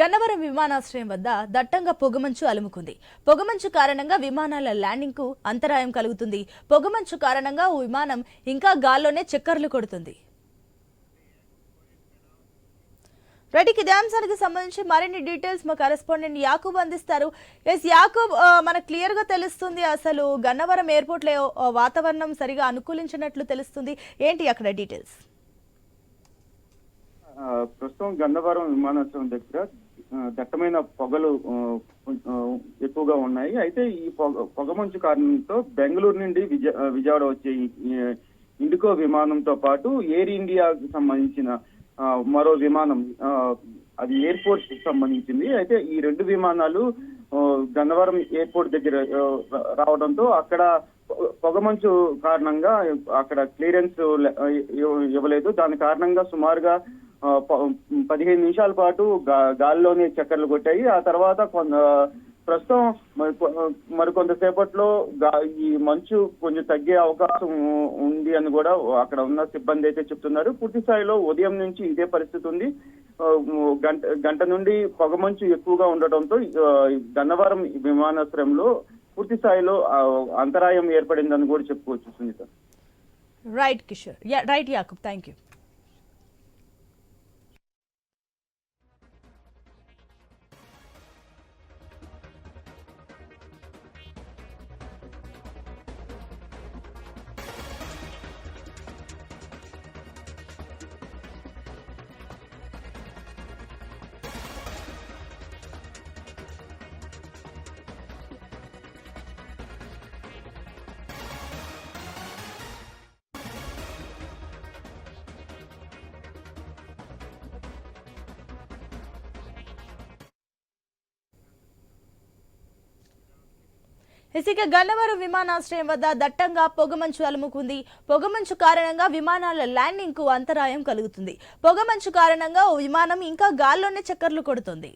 గన్నవరం విమానాశ్రయం వద్ద దట్టంగా పొగమంచు అలుముకుంది. పొగమంచు కారణంగా విమానాల ల్యాండింగ్కు అంతరాయం కలుగుతుంది. పొగమంచు కారణంగా ఓ విమానం ఇంకా గాల్లోనే చక్కర్లు కొడుతుంది. రైట్ ఇదే అంశానికి సంబంధించి మరిన్ని డీటెయిల్స్ మా కరెస్పాండెంట్ యాకూబ్ అందిస్తారు. ఎస్ యాకూబ్ మనకు క్లియర్గా తెలుస్తుంది అసలు గన్నవరం ఎయిర్పోర్ట్లో వాతావరణం సరిగా అనుకూలించినట్లు తెలుస్తుంది. ఏంటి అక్కడ డీటెయిల్స్? ప్రస్తుతం గన్నవరం విమానాశ్రయం దగ్గర దట్టమైన పొగలు ఎక్కువగా ఉన్నాయి. అయితే ఈ పొగ పొగమంచు కారణంతో బెంగళూరు నుండి విజయ విజయవాడ వచ్చే ఇండికో విమానంతో పాటు ఎయిర్ ఇండియాకి సంబంధించిన మరో విమానం ఆ, అది ఎయిర్పోర్ట్ సంబంధించింది. అయితే ఈ రెండు విమానాలు గన్నవరం ఎయిర్పోర్ట్ దగ్గర రావడంతో అక్కడ పొగమంచు కారణంగా అక్కడ క్లియరెన్స్ ఇవ్వలేదు. దాని కారణంగా సుమారుగా పదిహేను నిమిషాల పాటు గా- గాల్లోనే చక్కర్లు కొట్టాయి. ఆ తర్వాత కొంత ప్రస్తుతం మరి మరి కొంతసేపట్లో ఈ మంచు కొంచెం తగ్గే అవకాశం ఉంది అని కూడా అక్కడ ఉన్న సిబ్బంది అయితే చెప్తున్నారు. పూర్తి స్థాయిలో ఉదయం నుంచి ఇదే పరిస్థితి ఉంది. గంట గంట నుండి పొగమంచు ఎక్కువగా ఉండటంతో గన్నవరం విమానాశ్రయంలో పూర్తి స్థాయిలో అంతరాయం ఏర్పడిందని కూడా చెప్పుకోవచ్చు Sunita. Right Kishore right Yakub thank you ఇసిక Gannavaram విమానాశ్రయం వద్ద దట్టంగా పొగమంచు అలుముకుంది. పొగమంచు కారణంగా విమానాల ల్యాండింగ్కు అంతరాయం కలుగుతుంది. పొగమంచు కారణంగా ఓ విమానం ఇంకా గాల్లోనే చక్కర్లు కొడుతుంది.